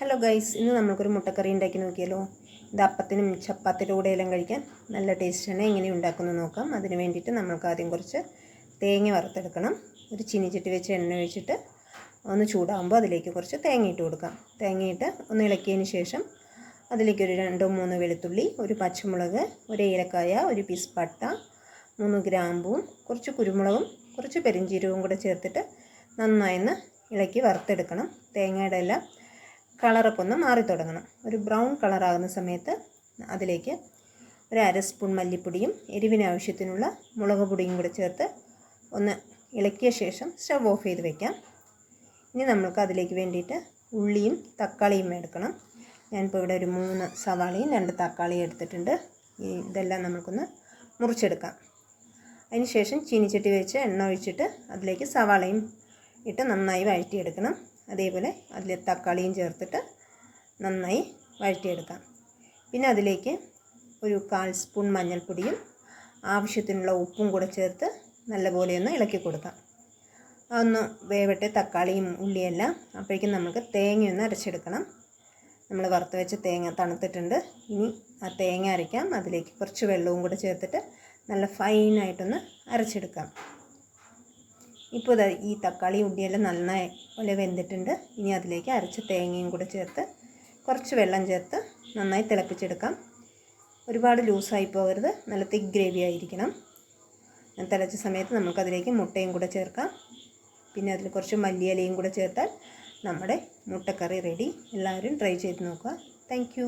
Hello guys ഇന്ന് നമുക്കൊരു മുട്ടക്കറി ഉണ്ടാക്കി നോക്കിയാലോ? ഇത് അപ്പത്തിനും ചപ്പാത്തിയുടെ കൂടെ എല്ലാം കഴിക്കാൻ നല്ല ടേസ്റ്റാണ് എങ്ങനെ ഉണ്ടാക്കുന്നത് നോക്കാം. അതിന് വേണ്ടിയിട്ട് നമ്മൾക്ക് ആദ്യം കുറച്ച് തേങ്ങ വറുത്തെടുക്കണം. ഒരു ചീനിച്ചട്ടി വെച്ച് എണ്ണ ഒഴിച്ചിട്ട് ഒന്ന് ചൂടാകുമ്പോൾ അതിലേക്ക് കുറച്ച് തേങ്ങ ഇട്ട് കൊടുക്കാം. തേങ്ങയിട്ട് ഒന്ന് ഇളക്കിയതിന് ശേഷം അതിലേക്ക് ഒരു രണ്ടോ മൂന്നോ വെളുത്തുള്ളി ഒരു പച്ചമുളക് ഒരു ഏലക്കായ ഒരു പീസ് പട്ട മൂന്ന് ഗ്രാമ്പും കുറച്ച് കുരുമുളകും കുറച്ച് പെരിഞ്ചീരകവും കൂടെ ചേർത്തിട്ട് നന്നായിന്ന് ഇളക്കി വറുത്തെടുക്കണം. തേങ്ങയുടെ എല്ലാം കളറൊക്കെ ഒന്ന് മാറി തുടങ്ങണം. ഒരു ബ്രൗൺ കളറാകുന്ന സമയത്ത് അതിലേക്ക് ഒരു അര സ്പൂൺ മല്ലിപ്പൊടിയും എരിവിന് ആവശ്യത്തിനുള്ള മുളക് പൊടിയും കൂടെ ചേർത്ത് ഒന്ന് ഇളക്കിയ ശേഷം സ്റ്റവ് ഓഫ് ചെയ്ത് വെക്കാം. ഇനി നമ്മൾക്ക് അതിലേക്ക് വേണ്ടിയിട്ട് ഉള്ളിയും തക്കാളിയും എടുക്കണം. ഞാനിപ്പോൾ ഇവിടെ ഒരു മൂന്ന് സവാളയും രണ്ട് തക്കാളിയും എടുത്തിട്ടുണ്ട്. ഇതെല്ലാം നമുക്കൊന്ന് മുറിച്ചെടുക്കാം. അതിന് ശേഷം ചീനിച്ചട്ടി വെച്ച് എണ്ണ ഒഴിച്ചിട്ട് അതിലേക്ക് സവാളയും ഇട്ട് നന്നായി വഴറ്റിയെടുക്കണം. അതേപോലെ അതിൽ തക്കാളിയും ചേർത്തിട്ട് നന്നായി വഴറ്റിയെടുക്കാം. പിന്നെ അതിലേക്ക് ഒരു കാൽ സ്പൂൺ മഞ്ഞൾപ്പൊടിയും ആവശ്യത്തിനുള്ള ഉപ്പും കൂടെ ചേർത്ത് നല്ലപോലെ ഒന്ന് ഇളക്കി കൊടുക്കാം. അതൊന്ന് വേവട്ടെ തക്കാളിയും ഉള്ളിയെല്ലാം. അപ്പോഴേക്കും നമുക്ക് തേങ്ങയൊന്ന് അരച്ചെടുക്കണം. നമ്മൾ വറുത്ത് വെച്ച തേങ്ങ തണുത്തിട്ടുണ്ട്. ഇനി ആ തേങ്ങ അരയ്ക്കാം. അതിലേക്ക് കുറച്ച് വെള്ളവും കൂടെ ചേർത്തിട്ട് നല്ല ഫൈനായിട്ടൊന്ന് അരച്ചെടുക്കാം. ഇപ്പോൾ ഇത് ഈ തക്കാളി ഉണ്ടിയെല്ലാം നന്നായി പോലെ വെന്തിട്ടുണ്ട്. ഇനി അതിലേക്ക് അരച്ച തേങ്ങയും കൂടെ ചേർത്ത് കുറച്ച് വെള്ളം ചേർത്ത് നന്നായി തിളപ്പിച്ചെടുക്കാം. ഒരുപാട് ലൂസായി പോകരുത്. നല്ല തിക്ക് ഗ്രേവി ആയിരിക്കണം. തിളച്ച സമയത്ത് നമുക്കതിലേക്ക് മുട്ടയും കൂടെ ചേർക്കാം. പിന്നെ അതിൽ കുറച്ച് മല്ലിയിലയും കൂടെ ചേർത്താൽ നമ്മുടെ മുട്ടക്കറി റെഡി എല്ലാവരും ട്രൈ ചെയ്ത് നോക്കുക. താങ്ക്